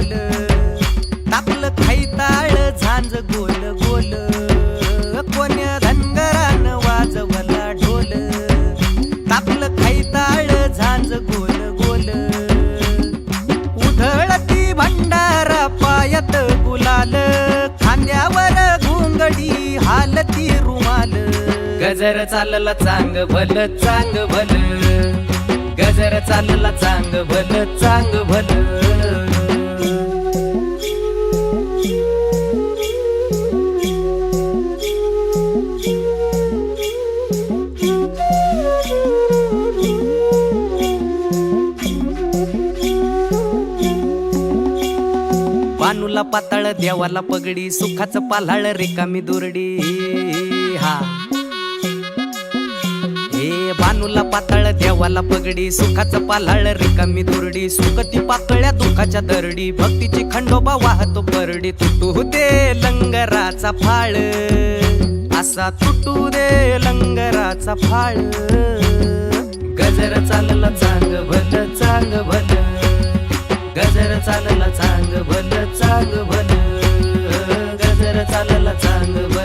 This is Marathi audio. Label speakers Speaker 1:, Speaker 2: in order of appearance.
Speaker 1: ढोल तापलं खाईताळ झांज गोल गोल. कोण्या धनगरान वाजवला ढोल. तापलं खाईताळ झांज गोल गोल. उधळती भंडारा पायत गुलाल. खांद्यावर घुंगडी हालती रुमाल. गजर चालला चांग भल चांग भल. गजर चालला चांग भल चांग भल. भानूला पाताळ देवाला पगडी सुखाचं पाल्हाळ रिकामी दुरडी. हा. हे बानूला पाताळ देवाला पगडी सुखाचं पाल्हाळ रिकामी दुरडी. सुखती पातळ्या दुखाच्या दरडी. भक्तीची खंडोबा वाहतो परडी. तुटू दे लंगराचा फाळ. असा तुटू दे लंगराचा फाळ. गजर चालला चांग भल चांग भल गजर चालला चांग चांग भन गजर चालला चांग भन